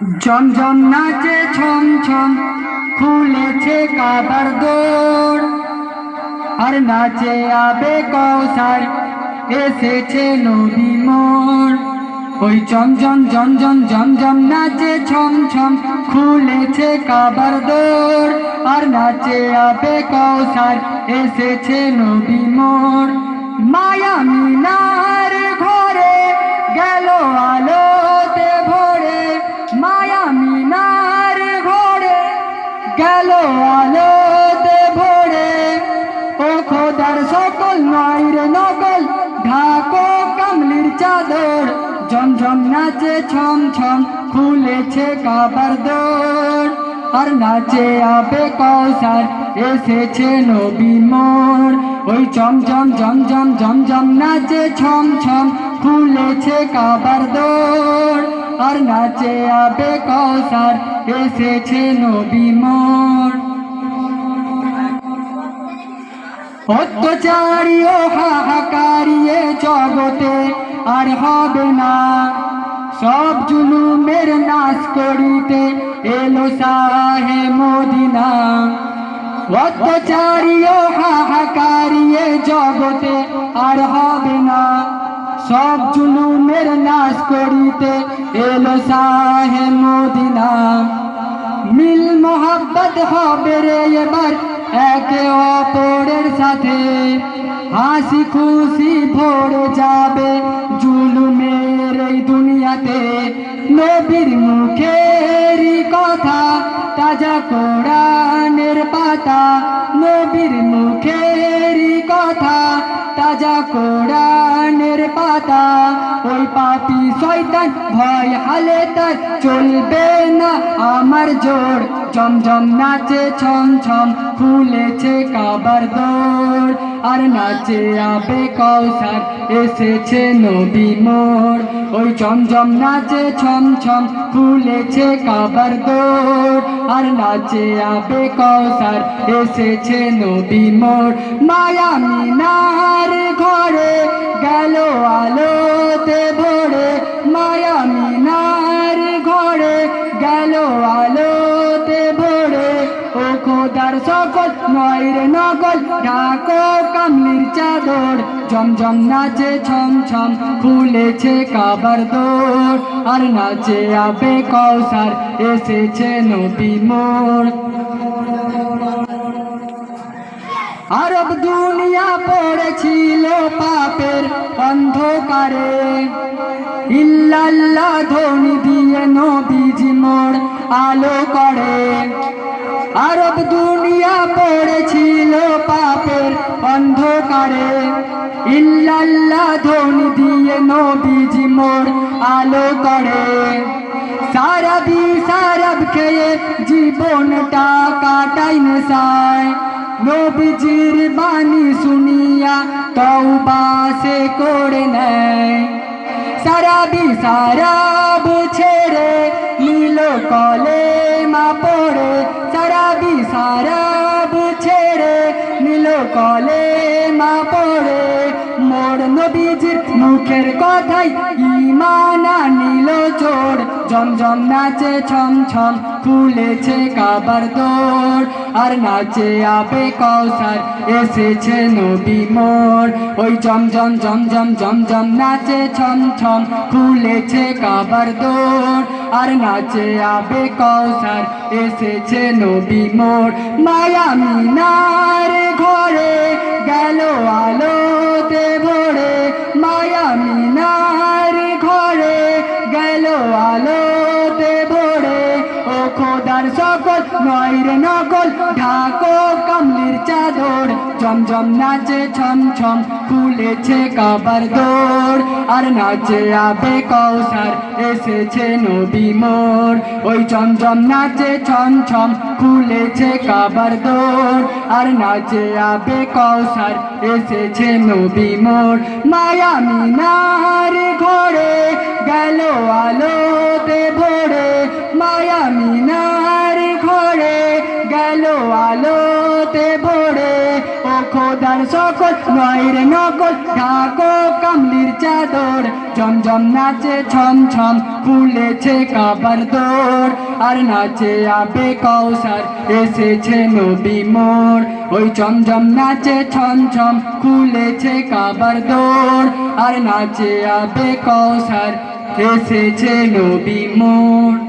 জমজম নাচে ছম ছম, খুলেছে কাবার দৌড়। আর নাচে আবে কৌসার এসেছে নবী মোর। ওই চমচম জমজম জমজম নাচে ছম ছম, খুলেছে কাবার দৌড়। আর নাচে আবে কৌসার এসেছে নবী মোর। মায়ামিনার ঘরে গেল আলোতে ঢাকো কামলির চাদর, ঝমঝম নাচে ছম ছম খুলেছে কাবার দৌড় আর নাচে আবে কৌসার এসেছে নবী মোর। ওই চমচম জমজম জমজম নাচে ছম ছম খুলেছে কাবার দৌড় আর নাচে আবে কৌসার এসেছে নবী মোর। অত্যাচারী ও হাহাকারিয়ে জগতে আর হবে না সব জুলুমের নাশ করিতে এলো সাহে মদিনা অত্যাচারী ও হাহাকারিয়ে জগতে আর হবে না সব জুলুমের নাশ করিতে এলো সাহে মদিনা মিল মোহাব্বত হবে রে এবার একে অপরের সাথে হাসি খুশি ভরে যাবে। জুলুমের এই দুনিয়াতে নবীর মুখের কথা, তাজা কোরআনের পাতা। নবীর মুখের কথা, তাজা কোরআনের পাতা। ওই পাপি শয়তান ভয় হালে তার চলবে না আমার জোর। জমজম নাচে ছম ছম ফুলেছে কাবার দৌড়। আর নাচে আবে কৌসার এসেছে নবী মোর। ওই চমচম নাচে ছম ছম ফুলেছে কাবার দৌড়। আর নাচে আবে কৌসার এসেছে নবী মোর। মায়া মিনার ঘরে গেল আলোতে ভরে, মায়া সকল নয়রে নকল ঢাকো কামলির চাদর। জমজম নাচে ছম ছম খুলেছে কাবার দৌড় আর নাচে আবে কৌসার এসেছে নবী মোর। আরব দুনিয়া পড়েছিল পাপের অন্ধকারে। ইল্লাল্লাহ ধ্বনি দিয়ে নবীজি মোর আলো করে। আরব দুনিয়া পড়েছিল পাপের অন্ধকারে। ইল্লাল্লাহ ধ্বনি দিয়ে নবীজি মোর আলো করে। সারা সারাব খেয়ে জীবনটা কাটাই নেশায়। নবীজির বাণী শুনিয়া তওবা সে করে নেয়। সারা সারাব ছেড়ে নীল কলে। সারাব ছেড়ে নিল কলে মা পড়ে। মোর নবীজির মুখের কথাই ইমান নিল চোর। জমজম নাচে ছম ছম খুলেছে কাবার দৌড় আর নাচে আবে কৌসার এসেছে নবী মোর। ওই জমজম জমজম জমজম নাচে ছম ছম খুলেছে কাবার দৌড় আর নাচে আবে কৌসার এসেছে নবী মোর। মায়া মিনার ঘরে সকল নয়রে নকল ঢাকো কামলির চাদর। জমজম নাচে ছম ছম খুলেছে কাবার দৌড়। আর নাচে আবে কৌসার এসেছে নবী মোর। ওই চমচম নাচে ছম ছম খুলেছে কাবার দৌড়। আর নাচে আবে কৌসার এসেছে নবী মোর। মায়া মিনার ঘরে, গেল আলোতে ভরে। মায়া মিনার ঘরে গেল আলোতে ভরে, ও খোদা তার সকল নয় রে নকল, ঢাকো কামলির চাদর, জমজম নাচে ছম ছম ফুলেছে কাবার দোর, আর নাচে আবে কৌসার এসেছে নবী মোর। ওই চমচম নাচে ছম ছম খুলেছে কাবার দোর, আর নাচে আবে কৌসার এসেছে নবী মোর।